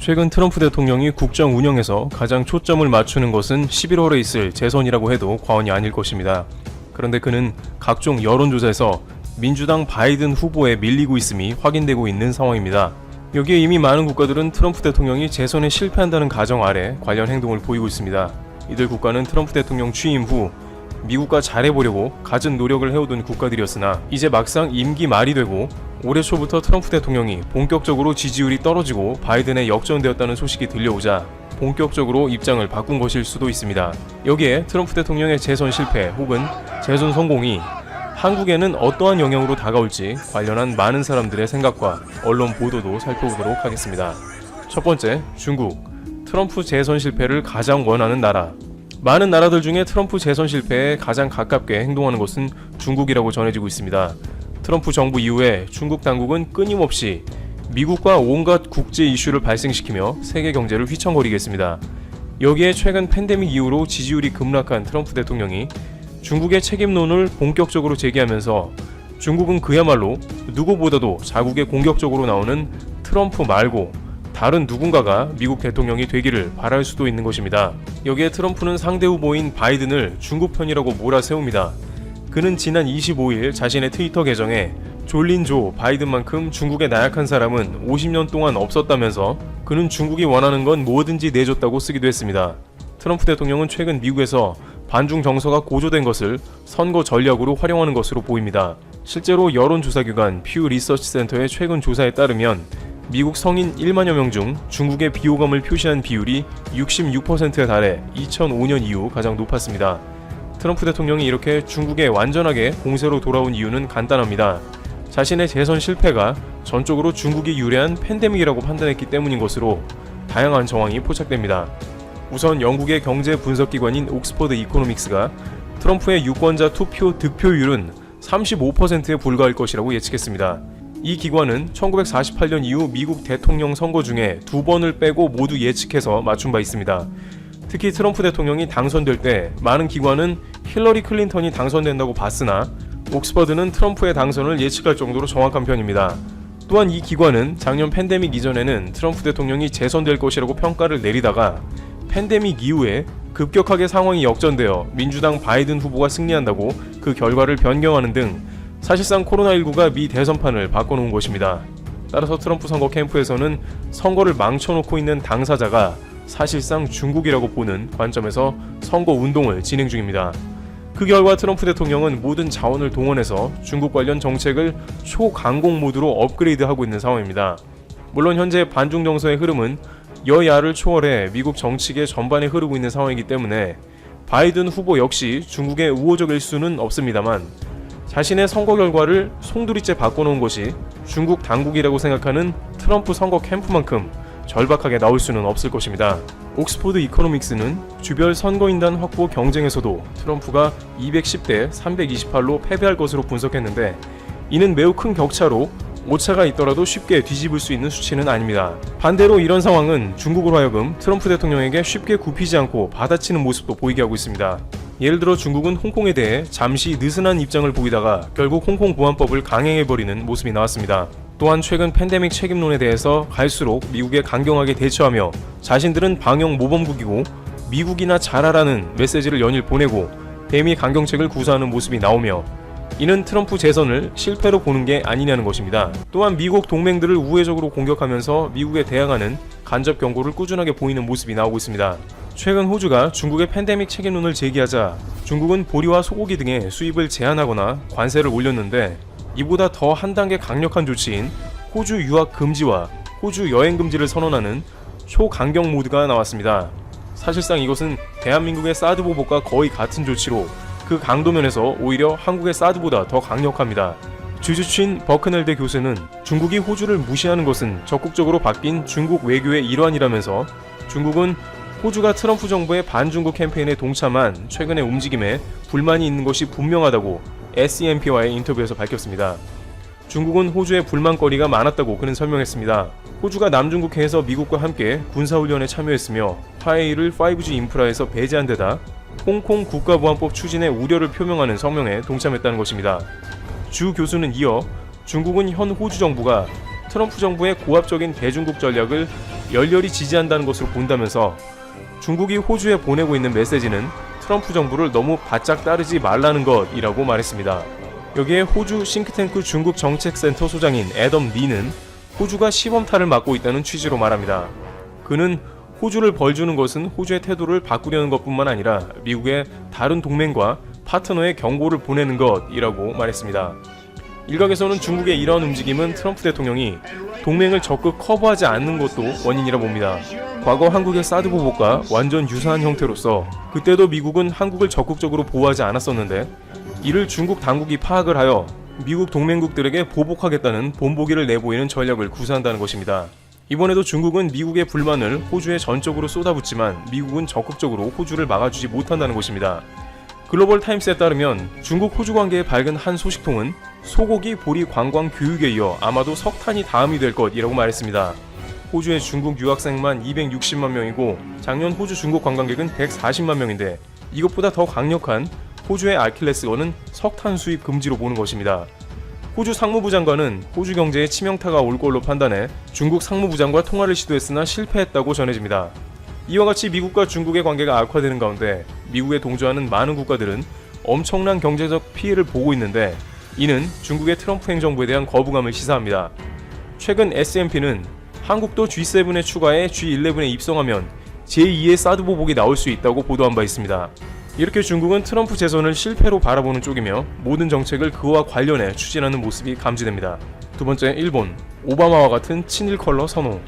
최근 트럼프 대통령이 국정 운영에서 가장 초점을 맞추는 것은 11월에 있을 재선이라고 해도 과언이 아닐 것입니다. 그런데 그는 각종 여론조사에서 민주당 바이든 후보에 밀리고 있음이 확인되고 있는 상황입니다. 여기에 이미 많은 국가들은 트럼프 대통령이 재선에 실패한다는 가정 아래 관련 행동을 보이고 있습니다. 이들 국가는 트럼프 대통령 취임 후 미국과 잘해보려고 갖은 노력을 해오던 국가들이었으나 이제 막상 임기 말이 되고 올해 초부터 트럼프 대통령이 본격적으로 지지율이 떨어지고 바이든에 역전되었다는 소식이 들려오자 본격적으로 입장을 바꾼 것일 수도 있습니다. 여기에 트럼프 대통령의 재선 실패 혹은 재선 성공이 한국에는 어떠한 영향으로 다가올지 관련한 많은 사람들의 생각과 언론 보도도 살펴보도록 하겠습니다. 첫 번째, 중국. 트럼프 재선 실패를 가장 원하는 나라. 많은 나라들 중에 트럼프 재선 실패에 가장 가깝게 행동하는 것은 중국이라고 전해지고 있습니다. 트럼프 정부 이후에 중국 당국은 끊임없이 미국과 온갖 국제 이슈를 발생시키며 세계 경제를 휘청거리게 했습니다. 여기에 최근 팬데믹 이후로 지지율이 급락한 트럼프 대통령이 중국의 책임론을 본격적으로 제기하면서 중국은 그야말로 누구보다도 자국에 공격적으로 나오는 트럼프 말고 다른 누군가가 미국 대통령이 되기를 바랄 수도 있는 것입니다. 여기에 트럼프는 상대 후보인 바이든을 중국 편이라고 몰아세웁니다. 그는 지난 25일 자신의 트위터 계정에 졸린 조 바이든만큼 중국에 나약한 사람은 50년 동안 없었다면서 그는 중국이 원하는 건 뭐든지 내줬다고 쓰기도 했습니다. 트럼프 대통령은 최근 미국에서 반중 정서가 고조된 것을 선거 전략으로 활용하는 것으로 보입니다. 실제로 여론조사기관 퓨 리서치 센터의 최근 조사에 따르면 미국 성인 1만여 명 중 중국의 비호감을 표시한 비율이 66%에 달해 2005년 이후 가장 높았습니다. 트럼프 대통령이 이렇게 중국에 완전하게 공세로 돌아온 이유는 간단합니다. 자신의 재선 실패가 전적으로 중국이 유리한 팬데믹이라고 판단했기 때문인 것으로 다양한 정황이 포착됩니다. 우선 영국의 경제 분석기관인 옥스퍼드 이코노믹스가 트럼프의 유권자 투표 득표율은 35%에 불과할 것이라고 예측했습니다. 이 기관은 1948년 이후 미국 대통령 선거 중에 두 번을 빼고 모두 예측해서 맞춘 바 있습니다. 특히 트럼프 대통령이 당선될 때 많은 기관은 힐러리 클린턴이 당선된다고 봤으나 옥스퍼드는 트럼프의 당선을 예측할 정도로 정확한 편입니다. 또한 이 기관은 작년 팬데믹 이전에는 트럼프 대통령이 재선될 것이라고 평가를 내리다가 팬데믹 이후에 급격하게 상황이 역전되어 민주당 바이든 후보가 승리한다고 그 결과를 변경하는 등 사실상 코로나19가 미 대선판을 바꿔놓은 것입니다. 따라서 트럼프 선거 캠프에서는 선거를 망쳐놓고 있는 당사자가 사실상 중국이라고 보는 관점에서 선거 운동을 진행 중입니다. 그 결과 트럼프 대통령은 모든 자원을 동원해서 중국 관련 정책을 초강공 모드로 업그레이드하고 있는 상황입니다. 물론 현재 반중 정서의 흐름은 여야를 초월해 미국 정치계 전반에 흐르고 있는 상황이기 때문에 바이든 후보 역시 중국의 우호적일 수는 없습니다만 자신의 선거 결과를 송두리째 바꿔놓은 것이 중국 당국이라고 생각하는 트럼프 선거 캠프만큼 절박하게 나올 수는 없을 것입니다. 옥스포드 이코노믹스는 주별 선거인단 확보 경쟁에서도 트럼프가 210대 328로 패배할 것으로 분석했는데 이는 매우 큰 격차로 오차가 있더라도 쉽게 뒤집을 수 있는 수치는 아닙니다. 반대로 이런 상황은 중국으로 하여금 트럼프 대통령에게 쉽게 굽히지 않고 받아치는 모습도 보이게 하고 있습니다. 예를 들어 중국은 홍콩에 대해 잠시 느슨한 입장을 보이다가 결국 홍콩 보안법을 강행해버리는 모습이 나왔습니다. 또한 최근 팬데믹 책임론에 대해서 갈수록 미국에 강경하게 대처하며 자신들은 방역 모범국이고 미국이나 잘하라는 메시지를 연일 보내고 대미 강경책을 구사하는 모습이 나오며 이는 트럼프 재선을 실패로 보는 게 아니냐는 것입니다. 또한 미국 동맹들을 우회적으로 공격하면서 미국에 대항하는 간접 경고를 꾸준하게 보이는 모습이 나오고 있습니다. 최근 호주가 중국의 팬데믹 책임론을 제기하자 중국은 보리와 소고기 등의 수입을 제한하거나 관세를 올렸는데 이보다 더 한 단계 강력한 조치인 호주 유학 금지와 호주 여행 금지를 선언하는 초강경 모드가 나왔습니다. 사실상 이것은 대한민국의 사드 보복과 거의 같은 조치로 그 강도면에서 오히려 한국의 사드보다 더 강력합니다. 주주친 버크넬대 교수는 중국이 호주를 무시하는 것은 적극적으로 바뀐 중국 외교의 일환이라면서 중국은 호주가 트럼프 정부의 반중국 캠페인에 동참한 최근의 움직임에 불만이 있는 것이 분명하다고 SEMP와의 인터뷰에서 밝혔습니다. 중국은 호주에 불만거리가 많았다고 그는 설명했습니다. 호주가 남중국해에서 미국과 함께 군사훈련에 참여했으며 화웨이를 5G 인프라에서 배제한 데다 홍콩 국가보안법 추진에 우려를 표명하는 성명에 동참했다는 것입니다. 주 교수는 이어 중국은 현 호주 정부가 트럼프 정부의 고압적인 대중국 전략을 열렬히 지지한다는 것으로 본다면서 중국이 호주에 보내고 있는 메시지는 트럼프 정부를 너무 바짝 따르지 말라는 것이라고 말했습니다. 여기에 호주 싱크탱크 중국 정책센터 소장인 애덤 리는 호주가 시범타를 맞고 있다는 취지로 말합니다. 그는 호주를 벌주는 것은 호주의 태도를 바꾸려는 것뿐만 아니라 미국의 다른 동맹과 파트너에 경고를 보내는 것이라고 말했습니다. 일각에서는 중국의 이러한 움직임은 트럼프 대통령이 동맹을 적극 커버하지 않는 것도 원인이라 봅니다. 과거 한국의 사드 보복과 완전 유사한 형태로서 그때도 미국은 한국을 적극적으로 보호하지 않았었는데 이를 중국 당국이 파악을 하여 미국 동맹국들에게 보복하겠다는 본보기를 내보이는 전략을 구사한다는 것입니다. 이번에도 중국은 미국의 불만을 호주에 전적으로 쏟아붓지만 미국은 적극적으로 호주를 막아주지 못한다는 것입니다. 글로벌 타임스에 따르면 중국 호주 관계의 밝은 한 소식통은 소고기 보리 관광 교육에 이어 아마도 석탄이 다음이 될 것이라고 말했습니다. 호주의 중국 유학생만 260만 명이고 작년 호주 중국 관광객은 140만 명인데 이것보다 더 강력한 호주의 아킬레스건은 석탄 수입 금지로 보는 것입니다. 호주 상무부 장관은 호주 경제에 치명타가 올 걸로 판단해 중국 상무부 장과 통화를 시도했으나 실패했다고 전해집니다. 이와 같이 미국과 중국의 관계가 악화되는 가운데 미국에 동조하는 많은 국가들은 엄청난 경제적 피해를 보고 있는데 이는 중국의 트럼프 행정부에 대한 거부감을 시사합니다. 최근 S&P는 한국도 G7에 추가해 G11에 입성하면 제2의 사드 보복이 나올 수 있다고 보도한 바 있습니다. 이렇게 중국은 트럼프 재선을 실패로 바라보는 쪽이며 모든 정책을 그와 관련해 추진하는 모습이 감지됩니다. 두 번째, 일본. 오바마와 같은 친일 컬러 선호.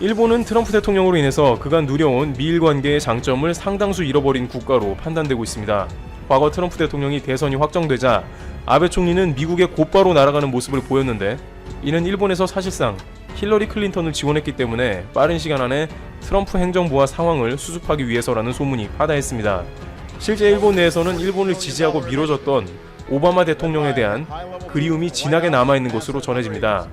일본은 트럼프 대통령으로 인해서 그간 누려온 미일 관계의 장점을 상당수 잃어버린 국가로 판단되고 있습니다. 과거 트럼프 대통령이 대선이 확정되자 아베 총리는 미국에 곧바로 날아가는 모습을 보였는데 이는 일본에서 사실상 힐러리 클린턴을 지원했기 때문에 빠른 시간 안에 트럼프 행정부와 상황을 수습하기 위해서라는 소문이 파다했습니다. 실제 일본 내에서는 일본을 지지하고 미뤄졌던 오바마 대통령에 대한 그리움이 진하게 남아있는 것으로 전해집니다.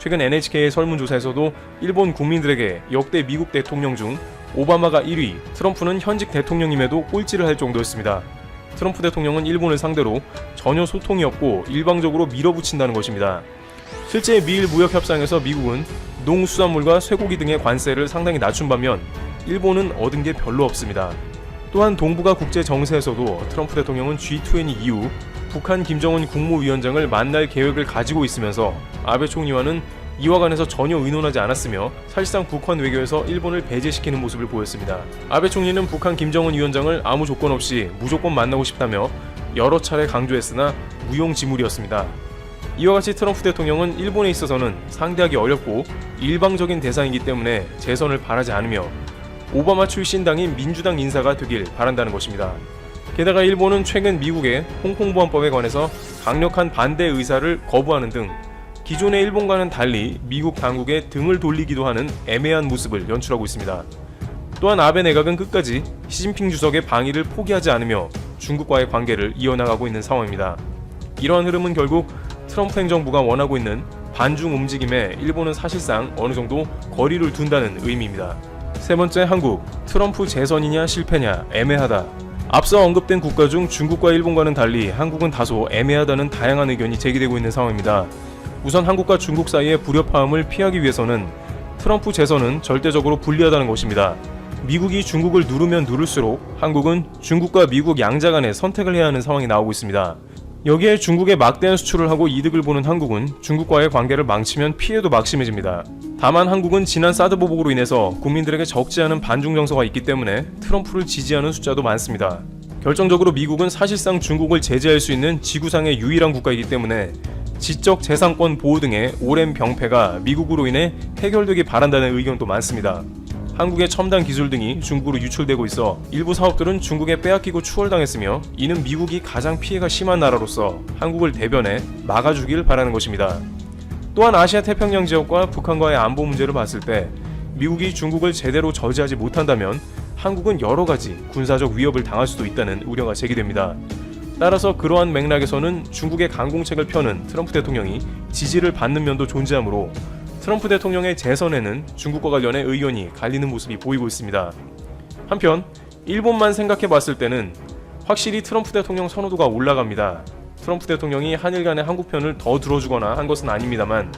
최근 NHK의 설문조사에서도 일본 국민들에게 역대 미국 대통령 중 오바마가 1위, 트럼프는 현직 대통령임에도 꼴찌를 할 정도였습니다. 트럼프 대통령은 일본을 상대로 전혀 소통이 없고 일방적으로 밀어붙인다는 것입니다. 실제 미일 무역 협상에서 미국은 농수산물과 쇠고기 등의 관세를 상당히 낮춘 반면 일본은 얻은 게 별로 없습니다. 또한 동북아 국제 정세에서도 트럼프 대통령은 G20 이후 북한 김정은 국무위원장을 만날 계획을 가지고 있으면서 아베 총리와는 이와 관해서 전혀 의논하지 않았으며 사실상 북한 외교에서 일본을 배제시키는 모습을 보였습니다. 아베 총리는 북한 김정은 위원장을 아무 조건 없이 무조건 만나고 싶다며 여러 차례 강조했으나 무용지물이었습니다. 이와 같이 트럼프 대통령은 일본에 있어서는 상대하기 어렵고 일방적인 대상이기 때문에 재선을 바라지 않으며 오바마 출신 당인 민주당 인사가 되길 바란다는 것입니다. 게다가 일본은 최근 미국의 홍콩 보안법에 관해서 강력한 반대 의사를 거부하는 등 기존의 일본과는 달리 미국 당국에 등을 돌리기도 하는 애매한 모습을 연출하고 있습니다. 또한 아베 내각은 끝까지 시진핑 주석의 방위를 포기하지 않으며 중국과의 관계를 이어나가고 있는 상황입니다. 이러한 흐름은 결국 트럼프 행정부가 원하고 있는 반중 움직임에 일본은 사실상 어느 정도 거리를 둔다는 의미입니다. 세 번째 한국 트럼프 재선이냐 실패냐 애매하다. 앞서 언급된 국가 중 중국과 일본과는 달리 한국은 다소 애매하다는 다양한 의견이 제기되고 있는 상황입니다. 우선 한국과 중국 사이의 불협화음을 피하기 위해서는 트럼프 재선은 절대적으로 불리하다는 것입니다. 미국이 중국을 누르면 누를수록 한국은 중국과 미국 양자 간의 선택을 해야 하는 상황이 나오고 있습니다. 여기에 중국에 막대한 수출을 하고 이득을 보는 한국은 중국과의 관계를 망치면 피해도 막심해집니다. 다만 한국은 지난 사드 보복으로 인해서 국민들에게 적지 않은 반중 정서가 있기 때문에 트럼프를 지지하는 숫자도 많습니다. 결정적으로 미국은 사실상 중국을 제재할 수 있는 지구상의 유일한 국가이기 때문에 지적 재산권 보호 등의 오랜 병폐가 미국으로 인해 해결되기 바란다는 의견도 많습니다. 한국의 첨단 기술 등이 중국으로 유출되고 있어 일부 사업들은 중국에 빼앗기고 추월당했으며 이는 미국이 가장 피해가 심한 나라로서 한국을 대변해 막아주길 바라는 것입니다. 또한 아시아 태평양 지역과 북한과의 안보 문제를 봤을 때 미국이 중국을 제대로 저지하지 못한다면 한국은 여러 가지 군사적 위협을 당할 수도 있다는 우려가 제기됩니다. 따라서 그러한 맥락에서는 중국의 강공책을 펴는 트럼프 대통령이 지지를 받는 면도 존재하므로 트럼프 대통령의 재선에는 중국과 관련해 의견이 갈리는 모습이 보이고 있습니다. 한편 일본만 생각해 봤을 때는 확실히 트럼프 대통령 선호도가 올라갑니다. 트럼프 대통령이 한일 간의 한국 편을 더 들어주거나 한 것은 아닙니다만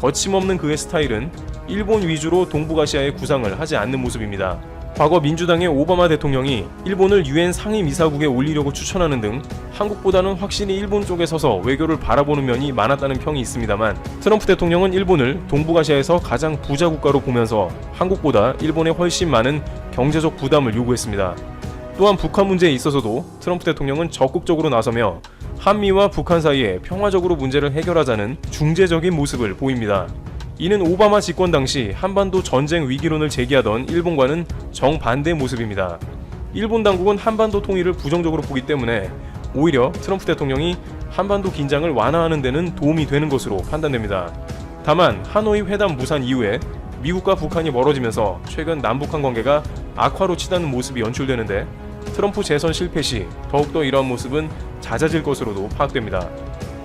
거침없는 그의 스타일은 일본 위주로 동북아시아의 구상을 하지 않는 모습입니다. 과거 민주당의 오바마 대통령이 일본을 유엔 상임이사국에 올리려고 추천하는 등 한국보다는 확실히 일본 쪽에 서서 외교를 바라보는 면이 많았다는 평이 있습니다만 트럼프 대통령은 일본을 동북아시아에서 가장 부자 국가로 보면서 한국보다 일본에 훨씬 많은 경제적 부담을 요구했습니다. 또한 북한 문제에 있어서도 트럼프 대통령은 적극적으로 나서며 한미와 북한 사이에 평화적으로 문제를 해결하자는 중재적인 모습을 보입니다. 이는 오바마 집권 당시 한반도 전쟁 위기론을 제기하던 일본과는 정반대 모습입니다. 일본 당국은 한반도 통일을 부정적으로 보기 때문에 오히려 트럼프 대통령이 한반도 긴장을 완화하는 데는 도움이 되는 것으로 판단됩니다. 다만 하노이 회담 무산 이후에 미국과 북한이 멀어지면서 최근 남북한 관계가 악화로 치닫는 모습이 연출되는데 트럼프 재선 실패 시 더욱더 이러한 모습은 잦아질 것으로도 파악됩니다.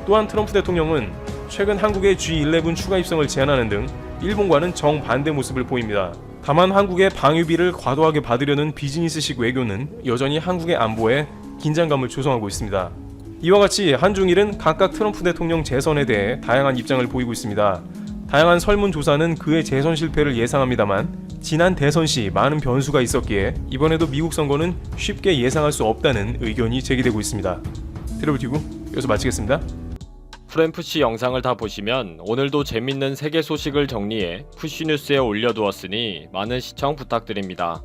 또한 트럼프 대통령은 최근 한국의 G11 추가 입성을 제안하는 등 일본과는 정반대 모습을 보입니다. 다만 한국의 방위비를 과도하게 받으려는 비즈니스식 외교는 여전히 한국의 안보에 긴장감을 조성하고 있습니다. 이와 같이 한중일은 각각 트럼프 대통령 재선에 대해 다양한 입장을 보이고 있습니다. 다양한 설문조사는 그의 재선 실패를 예상합니다만 지난 대선 시 많은 변수가 있었기에 이번에도 미국 선거는 쉽게 예상할 수 없다는 의견이 제기되고 있습니다. 트러블티브 여기서 마치겠습니다. 프램프씨 영상을 다 보시면 오늘도 재밌는 세계 소식을 정리해 푸쉬뉴스에 올려두었으니 많은 시청 부탁드립니다.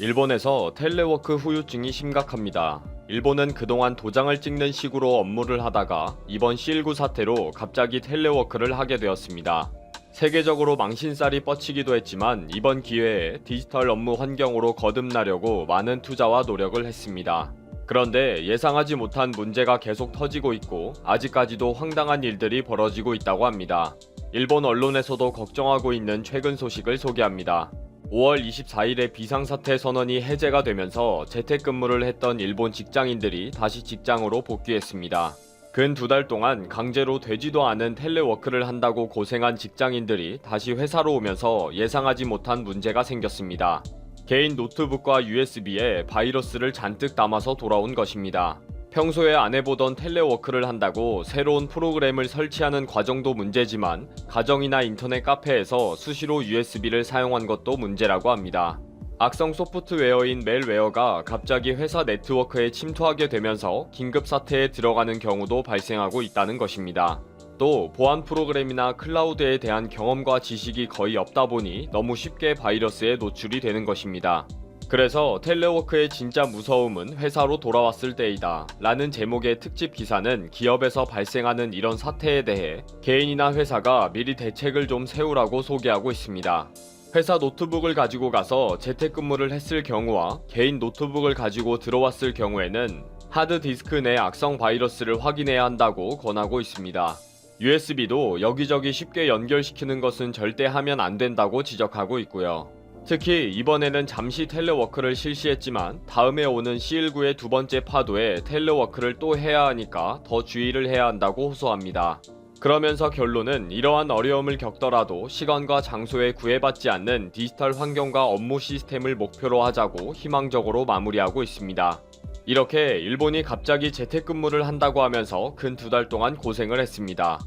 일본에서 텔레워크 후유증이 심각합니다. 일본은 그동안 도장을 찍는 식으로 업무를 하다가 이번 C19 사태로 갑자기 텔레워크를 하게 되었습니다. 세계적으로 망신살이 뻗치기도 했지만 이번 기회에 디지털 업무 환경으로 거듭나려고 많은 투자와 노력을 했습니다. 그런데 예상하지 못한 문제가 계속 터지고 있고 아직까지도 황당한 일들이 벌어지고 있다고 합니다. 일본 언론에서도 걱정하고 있는 최근 소식을 소개합니다. 5월 24일에 비상사태 선언이 해제가 되면서 재택근무를 했던 일본 직장인들이 다시 직장으로 복귀했습니다. 근 두 달 동안 강제로 되지도 않은 텔레워크를 한다고 고생한 직장인들이 다시 회사로 오면서 예상하지 못한 문제가 생겼습니다. 개인 노트북과 USB에 바이러스를 잔뜩 담아서 돌아온 것입니다. 평소에 안 해보던 텔레워크를 한다고 새로운 프로그램을 설치하는 과정도 문제지만 가정이나 인터넷 카페에서 수시로 USB를 사용한 것도 문제라고 합니다. 악성 소프트웨어인 멜웨어가 갑자기 회사 네트워크에 침투하게 되면서 긴급 사태에 들어가는 경우도 발생하고 있다는 것입니다. 또 보안 프로그램이나 클라우드에 대한 경험과 지식이 거의 없다 보니 너무 쉽게 바이러스에 노출이 되는 것입니다. 그래서 텔레워크의 진짜 무서움은 회사로 돌아왔을 때이다. 라는 제목의 특집 기사는 기업에서 발생하는 이런 사태에 대해 개인이나 회사가 미리 대책을 좀 세우라고 소개하고 있습니다. 회사 노트북을 가지고 가서 재택근무를 했을 경우와 개인 노트북을 가지고 들어왔을 경우에는 하드디스크 내 악성 바이러스를 확인해야 한다고 권하고 있습니다. USB도 여기저기 쉽게 연결시키는 것은 절대 하면 안 된다고 지적하고 있고요. 특히 이번에는 잠시 텔레워크를 실시했지만 다음에 오는 C19의 두 번째 파도에 텔레워크를 또 해야 하니까 더 주의를 해야 한다고 호소합니다. 그러면서 결론은 이러한 어려움을 겪더라도 시간과 장소에 구애받지 않는 디지털 환경과 업무 시스템을 목표로 하자고 희망적으로 마무리하고 있습니다. 이렇게 일본이 갑자기 재택근무를 한다고 하면서 근 두 달 동안 고생을 했습니다.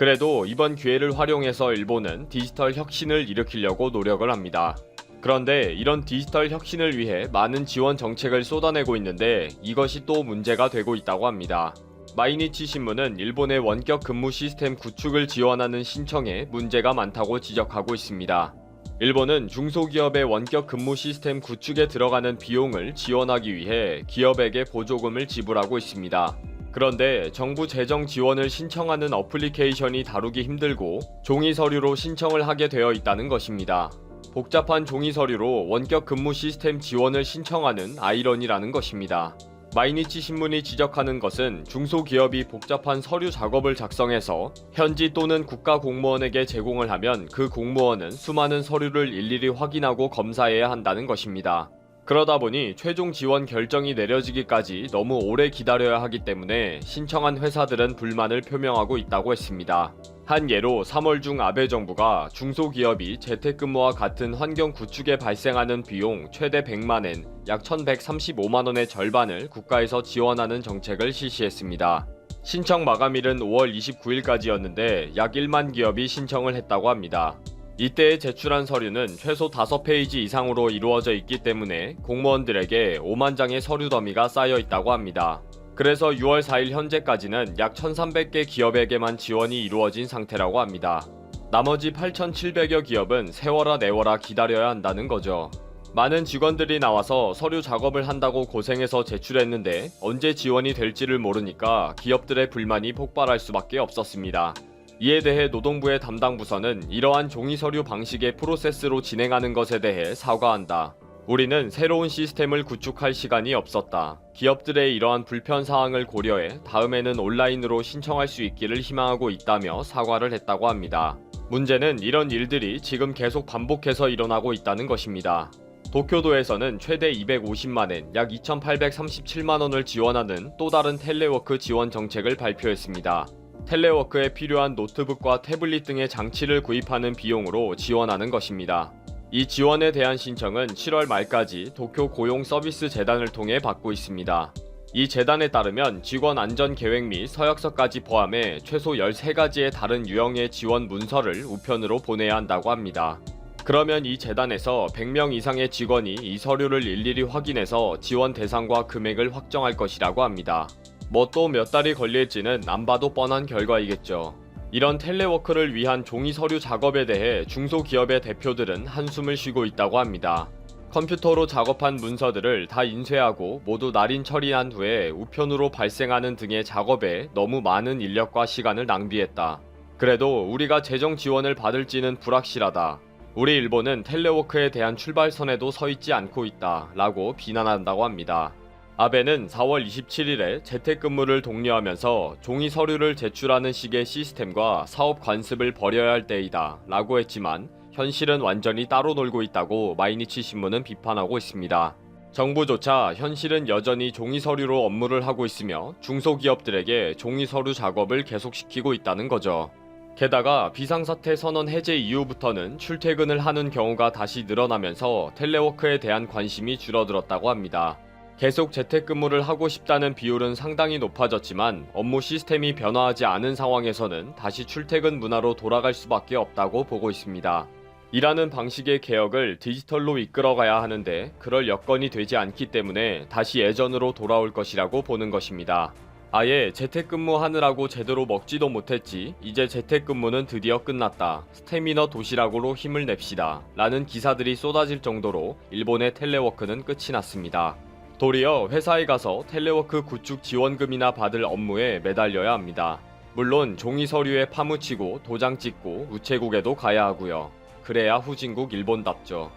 그래도 이번 기회를 활용해서 일본은 디지털 혁신을 일으키려고 노력을 합니다. 그런데 이런 디지털 혁신을 위해 많은 지원 정책을 쏟아내고 있는데 이것이 또 문제가 되고 있다고 합니다. 마이니치 신문은 일본의 원격 근무 시스템 구축을 지원하는 신청에 문제가 많다고 지적하고 있습니다. 일본은 중소기업의 원격 근무 시스템 구축에 들어가는 비용을 지원하기 위해 기업에게 보조금을 지불하고 있습니다. 그런데 정부 재정 지원을 신청하는 어플리케이션이 다루기 힘들고 종이 서류로 신청을 하게 되어 있다는 것입니다. 복잡한 종이 서류로 원격 근무 시스템 지원을 신청하는 아이러니라는 것입니다. 마이니치 신문이 지적하는 것은 중소기업이 복잡한 서류 작업을 작성해서 현지 또는 국가 공무원에게 제공을 하면 그 공무원은 수많은 서류를 일일이 확인하고 검사해야 한다는 것입니다. 그러다 보니 최종 지원 결정이 내려지기까지 너무 오래 기다려야 하기 때문에 신청한 회사들은 불만을 표명하고 있다고 했습니다. 한 예로 3월 중 아베 정부가 중소기업이 재택근무와 같은 환경 구축에 발생하는 비용 최대 100만엔, 약 1135만원의 절반을 국가에서 지원하는 정책을 실시했습니다. 신청 마감일은 5월 29일까지였는데 약 1만 기업이 신청을 했다고 합니다. 이때에 제출한 서류는 최소 5페이지 이상으로 이루어져 있기 때문에 공무원들에게 5만 장의 서류 더미가 쌓여 있다고 합니다. 그래서 6월 4일 현재까지는 약 1,300개 기업에게만 지원이 이루어진 상태라고 합니다. 나머지 8,700여 기업은 세워라 내워라 기다려야 한다는 거죠. 많은 직원들이 나와서 서류 작업을 한다고 고생해서 제출했는데 언제 지원이 될지를 모르니까 기업들의 불만이 폭발할 수밖에 없었습니다. 이에 대해 노동부의 담당 부서는 이러한 종이 서류 방식의 프로세스로 진행하는 것에 대해 사과한다. 우리는 새로운 시스템을 구축할 시간이 없었다. 기업들의 이러한 불편 사항을 고려해 다음에는 온라인으로 신청할 수 있기를 희망하고 있다며 사과를 했다고 합니다. 문제는 이런 일들이 지금 계속 반복해서 일어나고 있다는 것입니다. 도쿄도에서는 최대 250만엔 약 2,837만원을 지원하는 또 다른 텔레워크 지원 정책을 발표했습니다. 텔레워크에 필요한 노트북과 태블릿 등의 장치를 구입하는 비용으로 지원하는 것입니다. 이 지원에 대한 신청은 7월 말까지 도쿄 고용 서비스 재단을 통해 받고 있습니다. 이 재단에 따르면 직원 안전 계획 및 서약서까지 포함해 최소 13가지의 다른 유형의 지원 문서를 우편으로 보내야 한다고 합니다. 그러면 이 재단에서 100명 이상의 직원이 이 서류를 일일이 확인해서 지원 대상과 금액을 확정할 것이라고 합니다. 뭐 또 몇 달이 걸릴지는 안 봐도 뻔한 결과이겠죠. 이런 텔레워크를 위한 종이 서류 작업에 대해 중소기업의 대표들은 한숨을 쉬고 있다고 합니다. 컴퓨터로 작업한 문서들을 다 인쇄하고 모두 날인 처리한 후에 우편으로 발생하는 등의 작업에 너무 많은 인력과 시간을 낭비했다. 그래도 우리가 재정 지원을 받을지는 불확실하다. 우리 일본은 텔레워크에 대한 출발선에도 서 있지 않고 있다. 라고 비난한다고 합니다. 아베는 4월 27일에 재택근무를 독려하면서 종이 서류를 제출하는 식의 시스템과 사업 관습을 버려야 할 때이다. 라고 했지만 현실은 완전히 따로 놀고 있다고 마이니치 신문은 비판하고 있습니다. 정부조차 현실은 여전히 종이 서류로 업무를 하고 있으며 중소기업들에게 종이 서류 작업을 계속시키고 있다는 거죠. 게다가 비상사태 선언 해제 이후부터는 출퇴근을 하는 경우가 다시 늘어나면서 텔레워크에 대한 관심이 줄어들었다고 합니다. 계속 재택근무를 하고 싶다는 비율은 상당히 높아졌지만 업무 시스템이 변화하지 않은 상황에서는 다시 출퇴근 문화로 돌아갈 수밖에 없다고 보고 있습니다. 일하는 방식의 개혁을 디지털로 이끌어가야 하는데 그럴 여건이 되지 않기 때문에 다시 예전으로 돌아올 것이라고 보는 것입니다. 아예 재택근무 하느라고 제대로 먹지도 못했지 이제 재택근무는 드디어 끝났다 스태미너 도시락으로 힘을 냅시다 라는 기사들이 쏟아질 정도로 일본의 텔레워크는 끝이 났습니다 도리어 회사에 가서 텔레워크 구축 지원금이나 받을 업무에 매달려야 합니다. 물론 종이 서류에 파묻히고 도장 찍고 우체국에도 가야 하고요. 그래야 후진국 일본답죠